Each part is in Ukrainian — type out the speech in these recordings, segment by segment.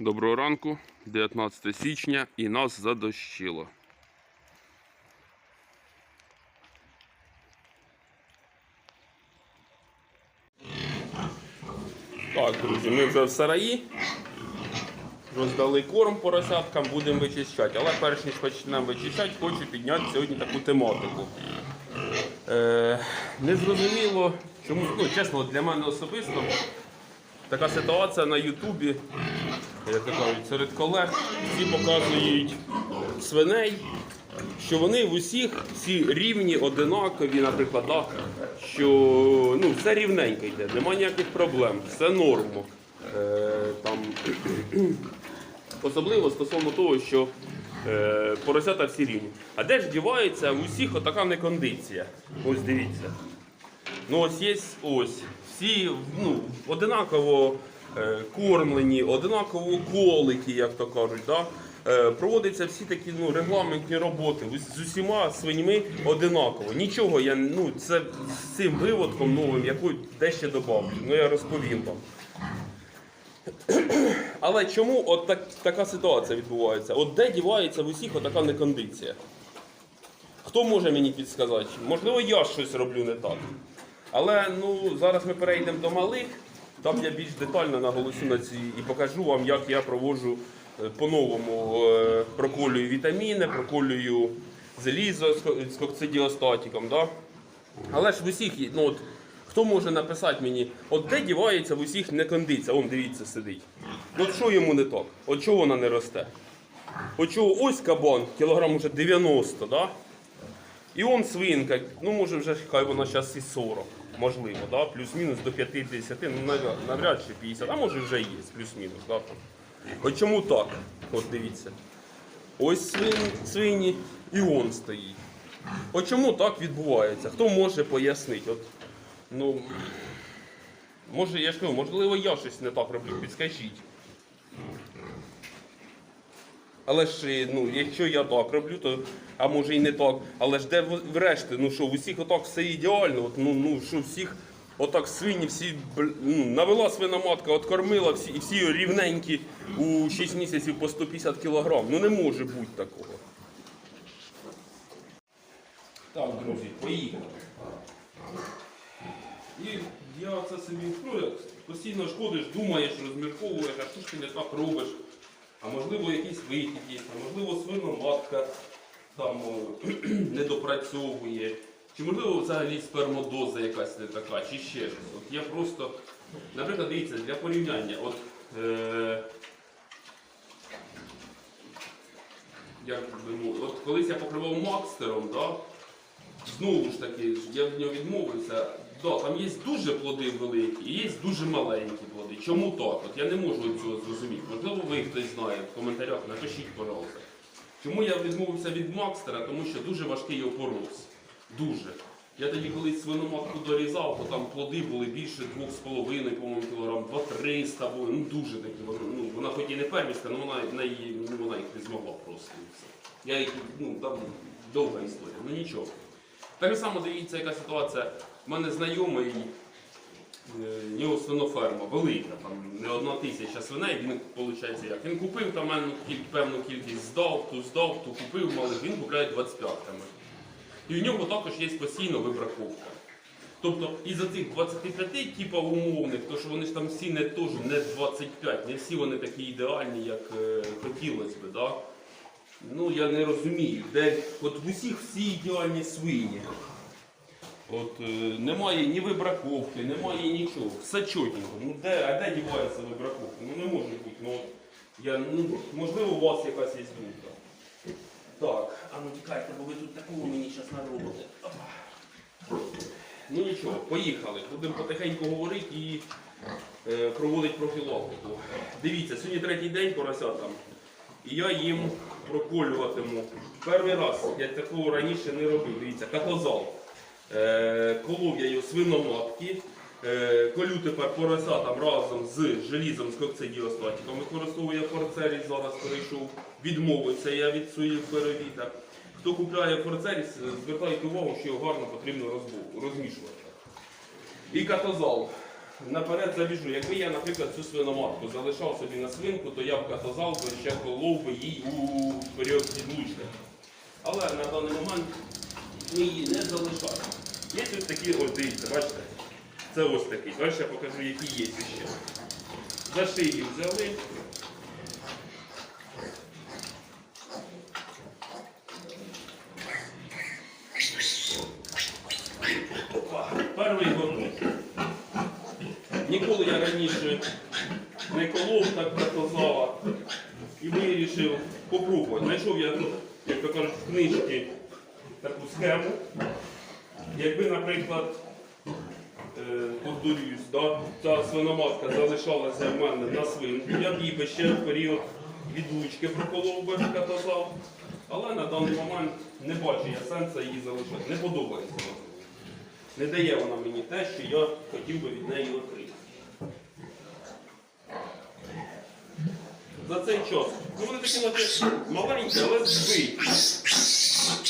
Доброго ранку, 19 січня і нас задощило. Так, друзі, ми вже в сараї. Роздали корм поросяткам, будемо вичищати. Але перш ніж почнемо вичищати, хочу підняти сьогодні таку тематику. Е, незрозуміло, чому, ну, чесно, для мене особисто така ситуація на Ютубі, як то кажуть, серед колег, всі показують свиней, що вони в усіх всі рівні, одинакові, наприклад, що ну, все рівненько йде, немає ніяких проблем, все нормо. Е, там, особливо стосовно того, що е, поросята всі рівні. А де ж дівається в усіх отака некондиція? Ось дивіться. Ну ось є ось. Всі ну, одинаково кормлені, одинаково колики, як то кажуть. Да? Е, проводяться всі такі ну, регламентні роботи з усіма свиньми одинаково. Нічого я ну, це з цим виводком новим, яку дещо добавлю. Ну я розповім вам. Але чому от так, така ситуація відбувається? От де дівається в усіх отака некондиція? Хто може мені підсказати? Можливо, я щось роблю не так. Але ну, зараз ми перейдемо до малих. Там я більш детально наголосю на ці і покажу вам, як я проводжу е, по-новому. е, Проколюю вітаміни, проколюю залізо з ко- з кокцидіостатиком. Да? Але ж в усіх, ну от, хто може написати мені, от де дівається в усіх некондиція? Он дивіться, сидить. От що йому не так? От чого вона не росте? От чого ось кабан, кілограм уже 90, да? І он свинка, ну може вже хай вона зараз і 40, можливо, да? плюс-мінус до 50, ну навряд, чи 50, а може вже є, плюс-мінус. Да? От чому так? От дивіться. Ось свин, свині і он стоїть. От чому так відбувається? Хто може пояснити? От, ну, може, я ж кажу, можливо, я щось не так роблю, підскажіть. Але ж, е, ну, якщо я так роблю, то а може і не так. Але ж де врешті, ну що, в усіх отак все ідеально, от, ну, ну що всіх отак свині, всі ну, навела свина матка, откормила всі, і всі рівненькі у 6 місяців по 150 кілограм. Ну не може бути такого. Так, друзі, поїхали. І я це собі ну, постійно шкодиш, думаєш, розмірковуєш, а що ж ти не так робиш. А можливо якийсь вихід є, можливо свиноматка там о, не допрацьовує. Чи можливо взагалі спермодоза якась не така, чи ще щось. От я просто, наприклад, дивіться, для порівняння, от, е, як би от колись я покривав Макстером, да, знову ж таки, я в нього відмовився. Да, там є дуже плоди великі і є дуже маленькі плоди. Чому так? От я не можу цього зрозуміти. Можливо, ви хтось знає в коментарях, напишіть, пожалуйста. Чому я відмовився від Макстера? Тому що дуже важкий опорос. Дуже. Я тоді колись свиноматку дорізав, то там плоди були більше 2,5 по-моєму, кілограм, 2-300 були. Ну дуже такі. Ну, вона хоч і не первістка, але вона, вона, ну, вона їх не змогла просто. Я їх, ну там довга історія, ну нічого. Так само дивіться, яка ситуація. У мене знайомий, е, в нього свиноферма велика, там не одна тисяча свиней, він виходить як. Він купив там певну кількість, здав, ту здав, ту купив малих, він купляє 25-ми. І в нього також є постійно вибраковка. Тобто із цих 25 типа умовних, то що вони ж там всі не теж не 25, не всі вони такі ідеальні, як е, хотілося б. Да? Ну я не розумію, де от в усіх всі ідеальні свині. От е, немає ні вибраковки, немає нічого. Все чотенько. Ну де, а де дівається вибраковка? Ну не може бути. Ну, от я, ну, можливо, у вас якась є думка. Так, а ну тікайте, бо ви тут такого мені зараз наробите. Ну нічого, поїхали. Будемо потихеньку говорити і е, проводити профілактику. Дивіться, сьогодні третій день поросятам. І я їм проколюватиму. Перший раз я такого раніше не робив. Дивіться, катозал. Е, колов я його свиноматки. Е, колю тепер поросятам разом з желізом, з кокцидіостатиком. Використовую я форцеріс, зараз перейшов. Відмовився я від своїх перевіта. Хто купляє форцеріс, звертайте увагу, що його гарно потрібно розмішувати. І катозал. наперед забіжу. Якби я, наприклад, цю свиноматку залишав собі на свинку, то я б катазал би ще колов би їй у період підлучних. Але на даний момент ми її не залишаємо. Є ось такі, ось дивіться, бачите? Це ось такий. Далі я покажу, які є ще. За шиї взяли. Перший готовий. Ніколи я раніше не колов так катазала і вирішив попробувати. Знайшов я як то кажуть, в книжці таку схему. Якби, наприклад, е, повторюсь, да, ця свиноматка залишалася в мене на свинку, я б її би ще в період відлучки проколов би катазал. Але на даний момент не бачу я сенсу її залишати. Не подобається. Не дає вона мені те, що я хотів би від неї отримати. За цей час. Ну вони такі наче маленькі, але збиті. Ось так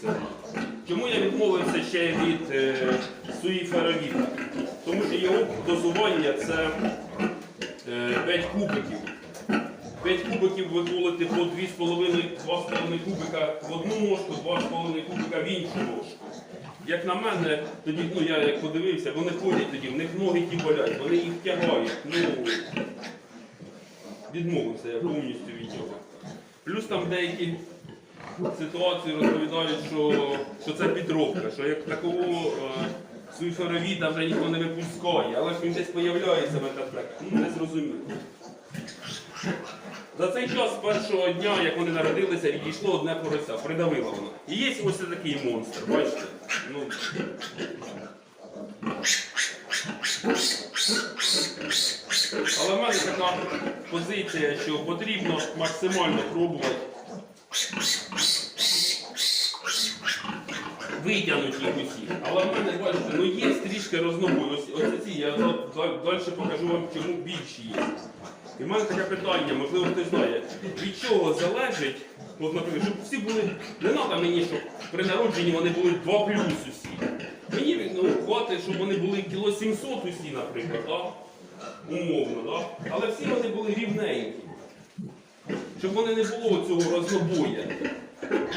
Це. Чому я відмовився ще від е, суїферовіта? Тому що його дозування це е, 5 кубиків. 5 кубиків ви колите по 2,5-2,5 кубика в одну ножку, 2,5 кубика в іншу ножку. Як на мене, тоді, ну я як подивився, вони ходять тоді, в них ноги ті болять, вони їх тягають. Ну, відмовився я повністю від цього. Плюс там деякі ситуації розповідають, що, що це підробка, що як такого е, суйферовіта вже ніхто не випускає, але ж він десь з'являється в метатреках. Ну, не зрозуміло. За цей час з першого дня, як вони народилися, відійшло одне порося, придавило воно. І є ось такий монстр, бачите? Ну, але в мене така позиція, що потрібно максимально пробувати витягнути їх усіх. Але в мене, бачите, ну є трішки рознобой. Ось, ці, я далі покажу вам, чому більші є. І в мене таке питання, можливо, хтось знає, від чого залежить, от, наприклад, щоб всі були, не треба мені, щоб при народженні вони були 2 плюс усі. Мені ну, хватить, щоб вони були кіло 700 усі, наприклад, так? умовно, так? але всі вони були рівненькі. Щоб вони не було цього рознобоя.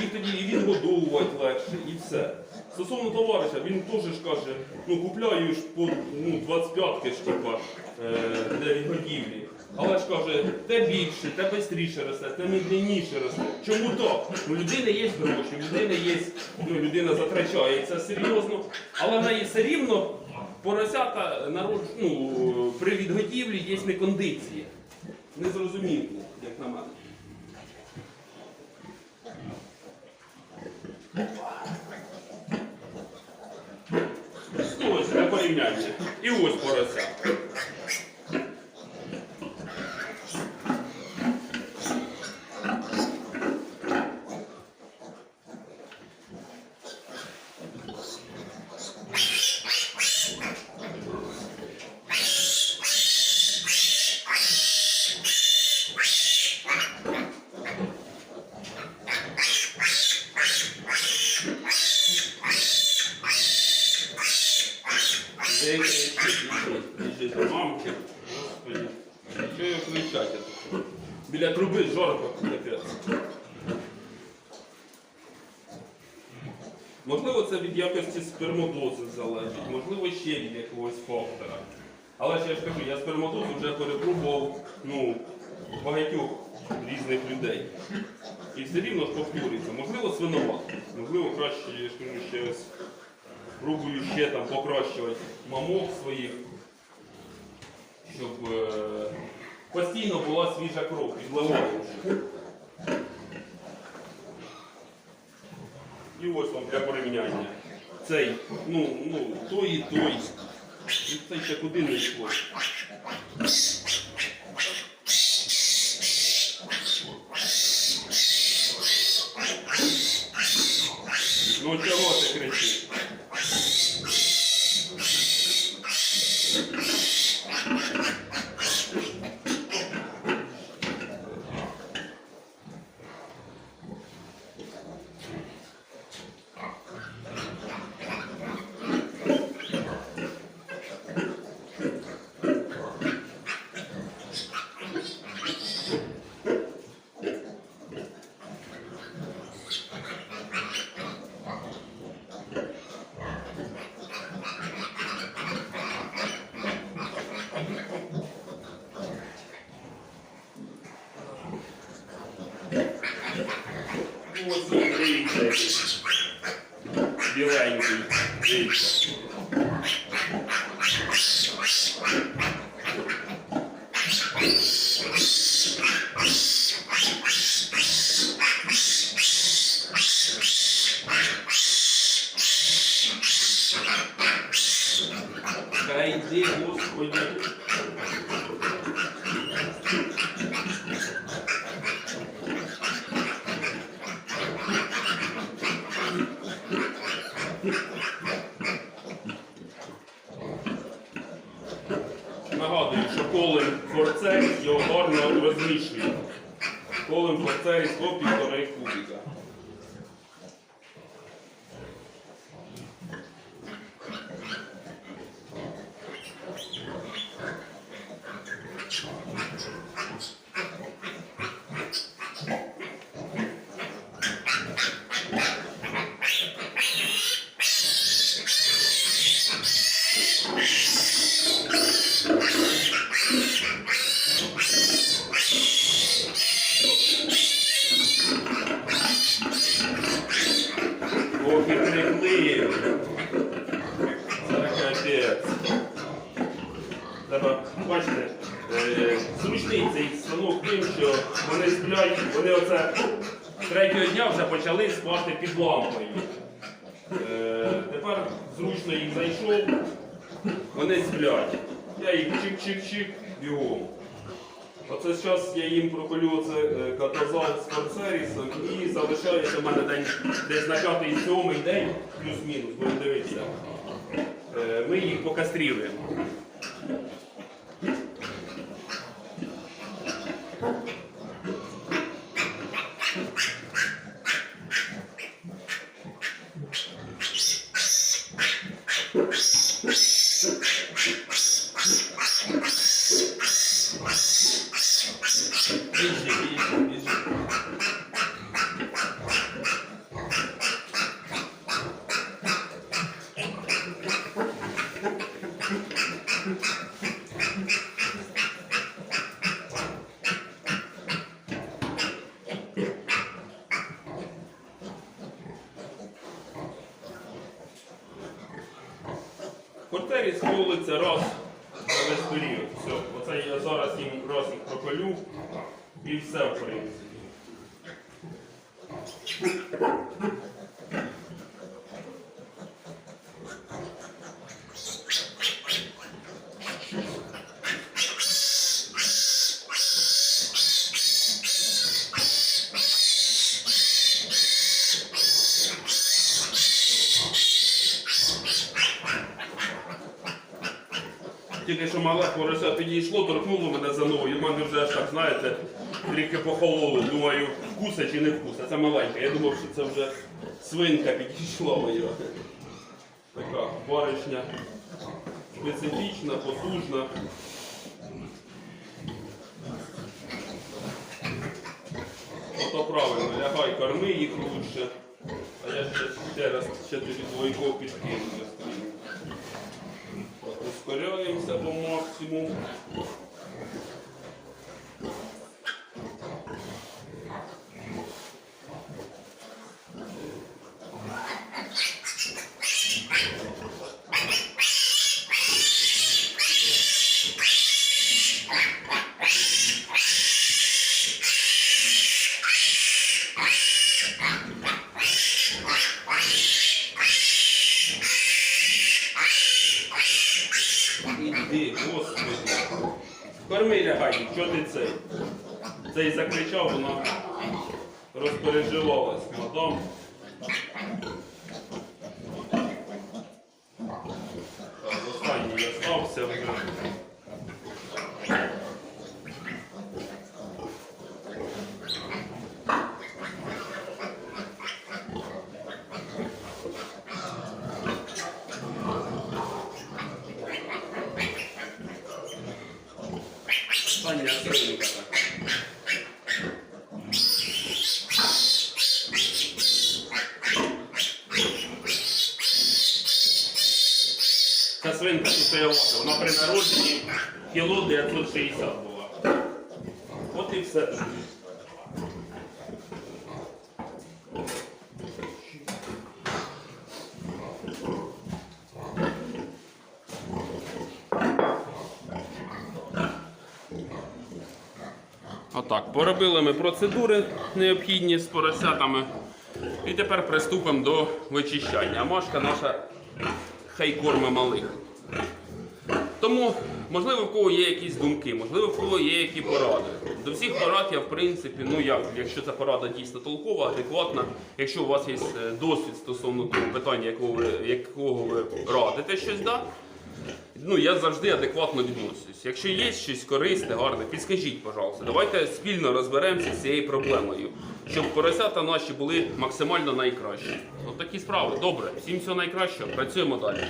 Їх тоді і відгодовувати легше, і все. Стосовно товариша, він теж ж каже, ну купляю ж по ну, 25-ки ж типа, е, для відгодівлі. Але ж каже, те більше, те швидше росте, те медленніше росте. Чому так? У людини є гроші, у людини є, ну, людина затрачає це серйозно, але в неї все рівно поросята народ, ну, при відгодівлі є некондиція. Незрозуміло, як на мене. Ось порівняння. І ось порося. Можливо, це від якості спермодози залежить, можливо, ще від якогось фактора. Але ж я ж кажу, я спермодозу вже перепробував ну, багатьох різних людей. І все рівно повторюється. Можливо, свиномат. Можливо, краще, я ж кажу, ще ось ще там покращувати мамок своїх, щоб е, постійно була свіжа кров, підливаю вже. І ось вам для порівняння. Цей, ну, ну, той і той. І цей ще куди не йшло. Ну чого ти кричиш? ось тут дивіться. який. Біленький. Дивіться. Та йди, господи. Нагадую, що Колин форцеріс його гарно розмішує. Колин форцеріс до півтори кубіка. Ох, і крикливі. Це капець. Треба, бачите, е, зручний цей станок тим, що вони сплять, вони оце третього дня вже почали спати під лампою. Е, тепер зручно їх знайшов, вони сплять. Я їх чик-чик-чик бігом. Оце зараз я їм проколю оце е, катазал з канцерісом і залишається в мене день десь на п'ятий сьомий день, плюс-мінус, будемо дивитися. Е, Ми їх покастріруємо. easy. Тільки що мале порося підійшло, торкнуло мене за ногу, і в мене вже аж так, знаєте, трішки похололо. Думаю, вкуса чи не вкуса. Це маленька. Я думав, що це вже свинка підійшла моя. Така баришня специфічна, потужна. Ото правильно, лягай, корми їх лучше. А я ще, ще раз ще тобі двойко підкину. Ускоряємося по максимуму. Іди, господи. Корми лягай, що ти цей? Цей закричав, вона розпереживалась. вас потом. останній я все вже. свинка тут Вона при народженні кіло 960 була. От і все. Отак, поробили ми процедури необхідні з поросятами. І тепер приступимо до вичищання. Машка наша хай корми малих. Тому, можливо, в кого є якісь думки, можливо, в кого є які поради. До всіх порад я, в принципі, ну як, якщо ця порада дійсно толкова, адекватна, якщо у вас є е, досвід стосовно того питання, якого ви, якого ви радите щось, да? ну я завжди адекватно відношусь. Якщо є щось корисне, гарне, підскажіть, пожалуйста. Давайте спільно розберемося з цією проблемою, щоб поросята наші були максимально найкращі. От такі справи. Добре, всім всього найкращого, працюємо далі.